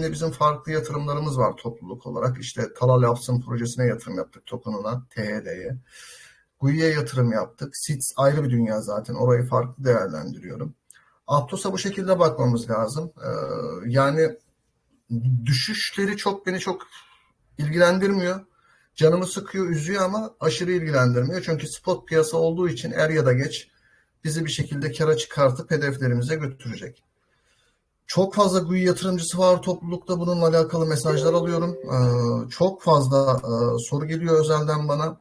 ekosisteminde bizim farklı yatırımlarımız var topluluk olarak. İşte Talal Yapsın projesine yatırım yaptık token'ına, THD'ye. GUI'ye yatırım yaptık. SITS ayrı bir dünya zaten. Orayı farklı değerlendiriyorum. Aptos'a bu şekilde bakmamız lazım. Ee, yani düşüşleri çok beni çok ilgilendirmiyor. Canımı sıkıyor, üzüyor ama aşırı ilgilendirmiyor. Çünkü spot piyasa olduğu için er ya da geç bizi bir şekilde kara çıkartıp hedeflerimize götürecek. Çok fazla GUI yatırımcısı var toplulukta bununla alakalı mesajlar alıyorum. Ee, çok fazla e, soru geliyor özelden bana.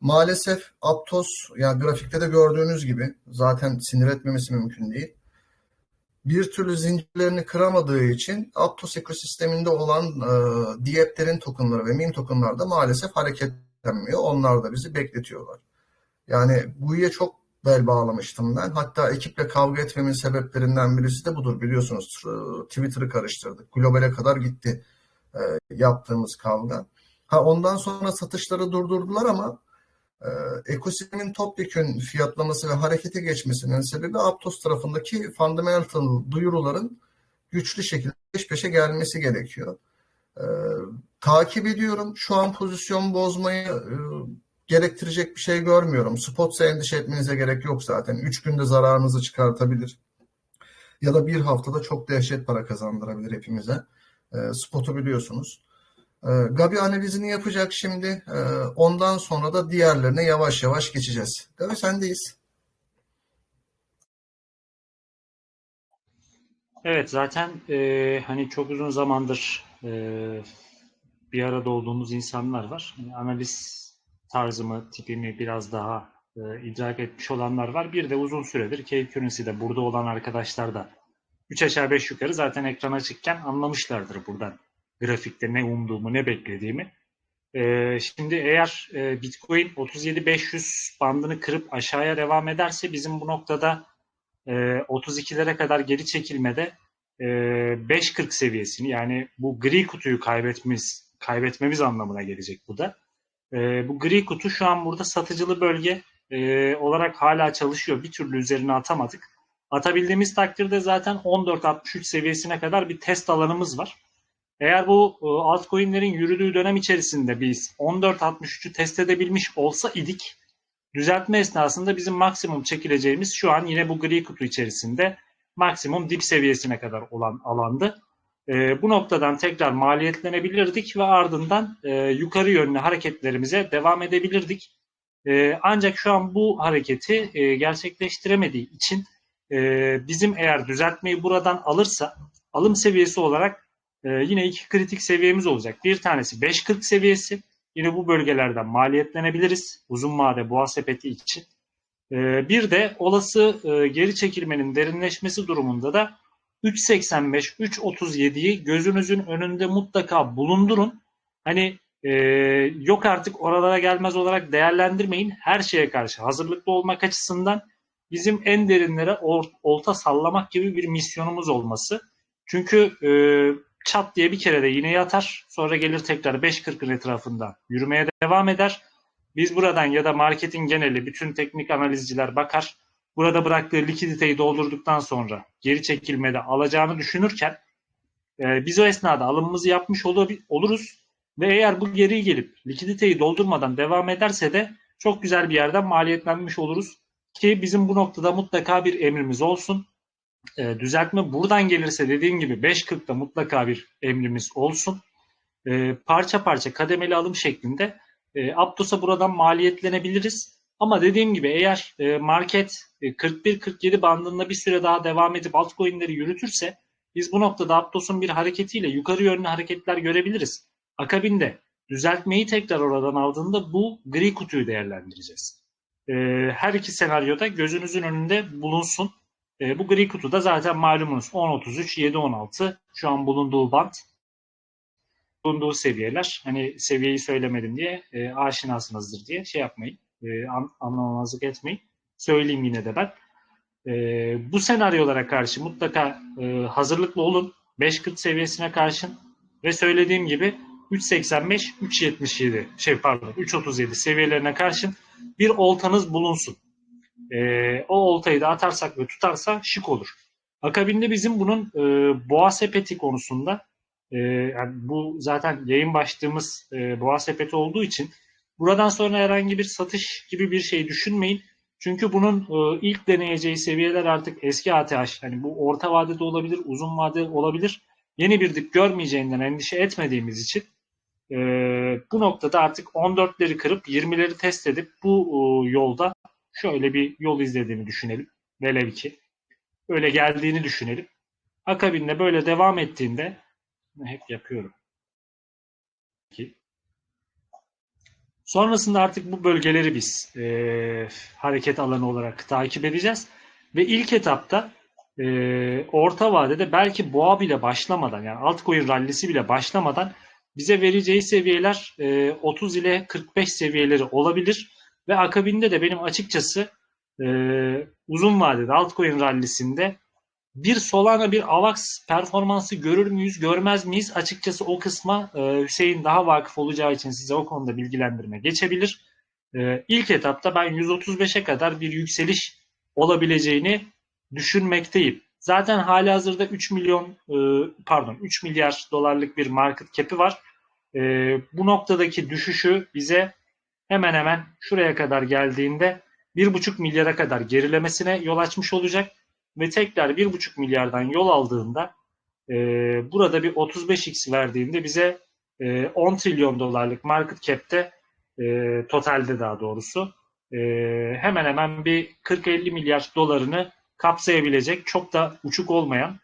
Maalesef Aptos yani grafikte de gördüğünüz gibi zaten sinir etmemesi mümkün değil. Bir türlü zincirlerini kıramadığı için Aptos ekosisteminde olan e, diyetlerin tokenları ve meme tokenlar da maalesef hareketlenmiyor. Onlar da bizi bekletiyorlar. Yani GUI'ye çok bel bağlamıştım ben. Hatta ekiple kavga etmemin sebeplerinden birisi de budur biliyorsunuz. Twitter'ı karıştırdık. Globale kadar gitti e, yaptığımız kavga. Ha ondan sonra satışları durdurdular ama e, ekosistemin topyekün fiyatlaması ve harekete geçmesinin sebebi Aptos tarafındaki fundamental duyuruların güçlü şekilde peş peşe gelmesi gerekiyor. E, takip ediyorum. Şu an pozisyon bozmayı e, gerektirecek bir şey görmüyorum. Spotsa endişe etmenize gerek yok zaten. 3 günde zararınızı çıkartabilir. Ya da bir haftada çok dehşet para kazandırabilir hepimize. E, spotu biliyorsunuz. E, Gabi analizini yapacak şimdi. E, ondan sonra da diğerlerine yavaş yavaş geçeceğiz. Gabi sendeyiz. Evet zaten e, hani çok uzun zamandır e, bir arada olduğumuz insanlar var. Yani analiz tarzımı, tipimi biraz daha e, idrak etmiş olanlar var. Bir de uzun süredir Cave Currency'de burada olan arkadaşlar da 3 aşağı 5 yukarı zaten ekrana çıkken anlamışlardır buradan grafikte ne umduğumu, ne beklediğimi. E, şimdi eğer e, Bitcoin 37.500 bandını kırıp aşağıya devam ederse bizim bu noktada e, 32'lere kadar geri çekilmede e, 5.40 seviyesini yani bu gri kutuyu kaybetmemiz kaybetmemiz anlamına gelecek bu da. E, bu gri kutu şu an burada satıcılı bölge e, olarak hala çalışıyor. Bir türlü üzerine atamadık. Atabildiğimiz takdirde zaten 14.63 seviyesine kadar bir test alanımız var. Eğer bu e, altcoin'lerin yürüdüğü dönem içerisinde biz 14.63'ü test edebilmiş olsa idik, düzeltme esnasında bizim maksimum çekileceğimiz şu an yine bu gri kutu içerisinde maksimum dip seviyesine kadar olan alandı. E, bu noktadan tekrar maliyetlenebilirdik ve ardından e, yukarı yönlü hareketlerimize devam edebilirdik. E, ancak şu an bu hareketi e, gerçekleştiremediği için e, bizim eğer düzeltmeyi buradan alırsa alım seviyesi olarak e, yine iki kritik seviyemiz olacak. Bir tanesi 5.40 seviyesi. Yine bu bölgelerden maliyetlenebiliriz uzun vade boğa sepeti için. E, bir de olası e, geri çekilmenin derinleşmesi durumunda da 3.85, 3.37'yi gözünüzün önünde mutlaka bulundurun. Hani e, yok artık oralara gelmez olarak değerlendirmeyin. Her şeye karşı hazırlıklı olmak açısından bizim en derinlere olta sallamak gibi bir misyonumuz olması. Çünkü e, çat diye bir kere de yine yatar. Sonra gelir tekrar 5.40'ın etrafında yürümeye devam eder. Biz buradan ya da marketin geneli bütün teknik analizciler bakar burada bıraktığı likiditeyi doldurduktan sonra geri çekilmede alacağını düşünürken e, biz o esnada alımımızı yapmış oluruz ve eğer bu geri gelip likiditeyi doldurmadan devam ederse de çok güzel bir yerden maliyetlenmiş oluruz ki bizim bu noktada mutlaka bir emrimiz olsun. E, düzeltme buradan gelirse dediğim gibi 5.40'da mutlaka bir emrimiz olsun. E, parça parça kademeli alım şeklinde e, Aptos'a buradan maliyetlenebiliriz. Ama dediğim gibi eğer e, market 41-47 e, bandında bir süre daha devam edip altcoin'leri yürütürse biz bu noktada Aptos'un bir hareketiyle yukarı yönlü hareketler görebiliriz. Akabinde düzeltmeyi tekrar oradan aldığında bu gri kutuyu değerlendireceğiz. E, her iki senaryoda gözünüzün önünde bulunsun. Bu gri kutuda zaten malumunuz 10.33, 7.16 şu an bulunduğu band bulunduğu seviyeler. Hani seviyeyi söylemedim diye e, aşinasınızdır diye şey yapmayın e, an, anlamamazlık etmeyin. Söyleyeyim yine de ben. E, bu senaryolara karşı mutlaka e, hazırlıklı olun. 5.40 seviyesine karşın ve söylediğim gibi 3.85, 3.77 şey pardon 3.37 seviyelerine karşın bir oltanız bulunsun. E, o oltayı da atarsak ve tutarsa şık olur. Akabinde bizim bunun e, boğa sepeti konusunda e, yani bu zaten yayın başlığımız e, boğa sepeti olduğu için buradan sonra herhangi bir satış gibi bir şey düşünmeyin. Çünkü bunun e, ilk deneyeceği seviyeler artık eski ATH. Yani bu orta vadede olabilir, uzun vadede olabilir. Yeni bir dip görmeyeceğinden endişe etmediğimiz için e, bu noktada artık 14'leri kırıp 20'leri test edip bu e, yolda şöyle bir yol izlediğini düşünelim. Velev ki. Öyle geldiğini düşünelim. Akabinde böyle devam ettiğinde hep yapıyorum. Sonrasında artık bu bölgeleri biz e, hareket alanı olarak takip edeceğiz. Ve ilk etapta e, orta vadede belki boğa bile başlamadan yani altcoin rallisi bile başlamadan bize vereceği seviyeler e, 30 ile 45 seviyeleri olabilir. Ve akabinde de benim açıkçası e, uzun vadede altcoin rallisinde bir Solana bir AVAX performansı görür müyüz görmez miyiz? Açıkçası o kısma e, Hüseyin daha vakıf olacağı için size o konuda bilgilendirme geçebilir. E, ilk etapta ben 135'e kadar bir yükseliş olabileceğini düşünmekteyim. Zaten hali hazırda 3 milyon e, pardon 3 milyar dolarlık bir market cap'i var. E, bu noktadaki düşüşü bize hemen hemen şuraya kadar geldiğinde 1,5 milyara kadar gerilemesine yol açmış olacak ve tekrar 1,5 milyardan yol aldığında e, burada bir 35x verdiğinde bize e, 10 trilyon dolarlık market cap'te e, totalde daha doğrusu e, hemen hemen bir 40-50 milyar dolarını kapsayabilecek çok da uçuk olmayan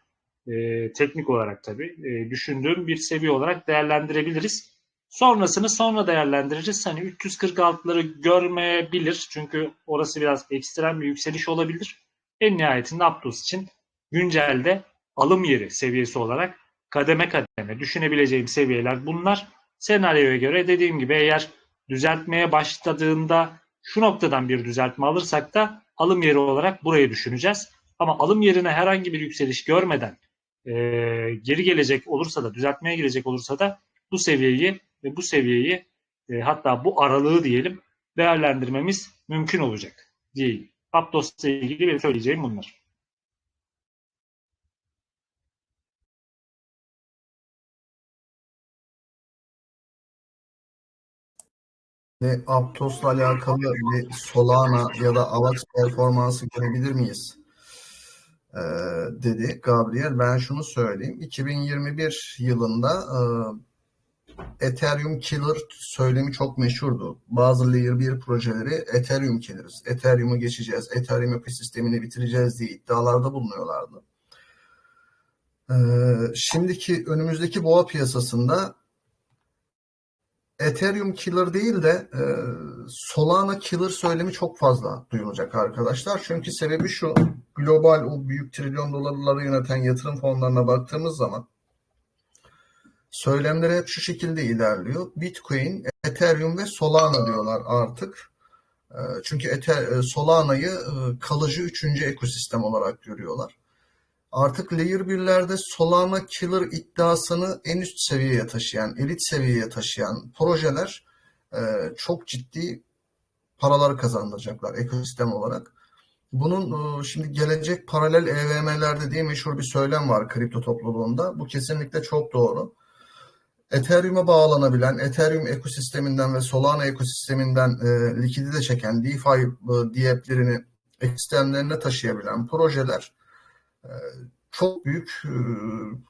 e, teknik olarak tabii e, düşündüğüm bir seviye olarak değerlendirebiliriz. Sonrasını sonra değerlendireceğiz. Hani 346'ları görmeyebilir. Çünkü orası biraz ekstrem bir yükseliş olabilir. En nihayetinde Aptos için güncelde alım yeri seviyesi olarak kademe kademe düşünebileceğim seviyeler bunlar. Senaryoya göre dediğim gibi eğer düzeltmeye başladığında şu noktadan bir düzeltme alırsak da alım yeri olarak burayı düşüneceğiz. Ama alım yerine herhangi bir yükseliş görmeden e, geri gelecek olursa da düzeltmeye girecek olursa da bu seviyeyi ve bu seviyeyi e, hatta bu aralığı diyelim değerlendirmemiz mümkün olacak diyeyim. Aptos'la ilgili benim söyleyeceğim bunlar. Ve Aptos'la alakalı bir Solana ya da AVAX performansı görebilir miyiz? Ee, dedi Gabriel. Ben şunu söyleyeyim. 2021 yılında e, Ethereum Killer söylemi çok meşhurdu. Bazı Layer 1 projeleri Ethereum Killers, Ethereum'u geçeceğiz, Ethereum ekosistemini bitireceğiz diye iddialarda bulunuyorlardı. Ee, şimdiki önümüzdeki boğa piyasasında Ethereum Killer değil de e, Solana Killer söylemi çok fazla duyulacak arkadaşlar. Çünkü sebebi şu, global o büyük trilyon dolarları yöneten yatırım fonlarına baktığımız zaman söylemleri hep şu şekilde ilerliyor. Bitcoin, Ethereum ve Solana diyorlar artık. E, çünkü Ether, Solana'yı e, kalıcı üçüncü ekosistem olarak görüyorlar. Artık Layer 1'lerde Solana Killer iddiasını en üst seviyeye taşıyan, elit seviyeye taşıyan projeler e, çok ciddi paralar kazandıracaklar ekosistem olarak. Bunun şimdi gelecek paralel EVM'lerde diye meşhur bir söylem var kripto topluluğunda. Bu kesinlikle çok doğru. Ethereum'a bağlanabilen, Ethereum ekosisteminden ve Solana ekosisteminden e, likidite çeken DeFi e, diyeplerini ekosistemlerine taşıyabilen projeler e, çok büyük e,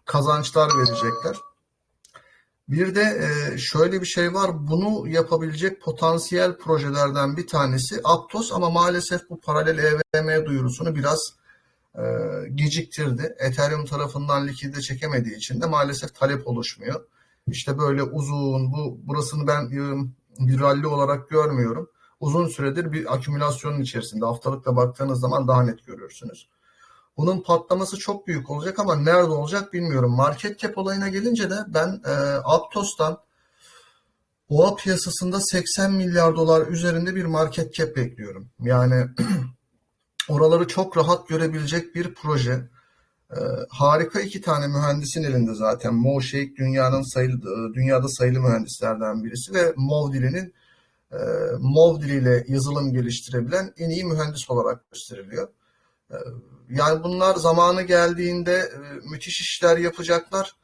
kazançlar verecekler. Bir de e, şöyle bir şey var. Bunu yapabilecek potansiyel projelerden bir tanesi Aptos ama maalesef bu paralel EVM duyurusunu biraz e, geciktirdi. Ethereum tarafından likidite çekemediği için de maalesef talep oluşmuyor. İşte böyle uzun, bu burasını ben bir rally olarak görmüyorum. Uzun süredir bir akümülasyonun içerisinde. Haftalıkta baktığınız zaman daha net görürsünüz. Bunun patlaması çok büyük olacak ama nerede olacak bilmiyorum. Market cap olayına gelince de ben e, Aptos'tan boğa piyasasında 80 milyar dolar üzerinde bir market cap bekliyorum. Yani oraları çok rahat görebilecek bir proje. Ee, harika iki tane mühendisin elinde zaten. Mo Sheikh dünyanın sayılı, dünyada sayılı mühendislerden birisi ve Mov dilinin e, Mov diliyle yazılım geliştirebilen en iyi mühendis olarak gösteriliyor. E, yani bunlar zamanı geldiğinde e, müthiş işler yapacaklar.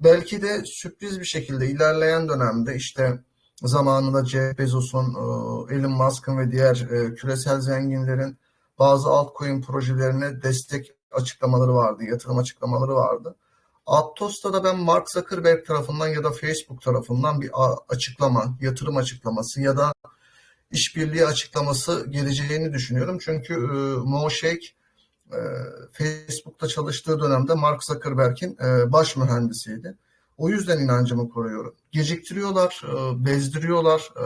belki de sürpriz bir şekilde ilerleyen dönemde işte zamanında Jeff Bezos'un, e, Elon Musk'ın ve diğer e, küresel zenginlerin bazı altcoin projelerine destek açıklamaları vardı, yatırım açıklamaları vardı. Aptos'ta da ben Mark Zuckerberg tarafından ya da Facebook tarafından bir açıklama, yatırım açıklaması ya da işbirliği açıklaması geleceğini düşünüyorum. Çünkü e, Mo e, Facebook'ta çalıştığı dönemde Mark Zuckerberg'in e, baş mühendisiydi. O yüzden inancımı koruyorum. Geciktiriyorlar, e, bezdiriyorlar, e,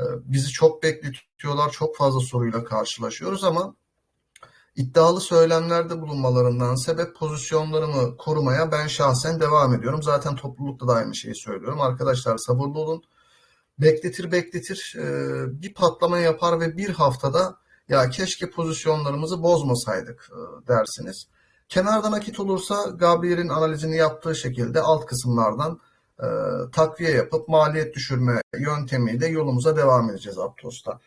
e, bizi çok bekletiyorlar, çok fazla soruyla karşılaşıyoruz ama iddialı söylemlerde bulunmalarından sebep pozisyonlarımı korumaya ben şahsen devam ediyorum. Zaten toplulukta da aynı şeyi söylüyorum. Arkadaşlar sabırlı olun. Bekletir bekletir e, bir patlama yapar ve bir haftada ya keşke pozisyonlarımızı bozmasaydık e, dersiniz. Kenarda nakit olursa Gabriel'in analizini yaptığı şekilde alt kısımlardan e, takviye yapıp maliyet düşürme yöntemiyle yolumuza devam edeceğiz Aptos'ta.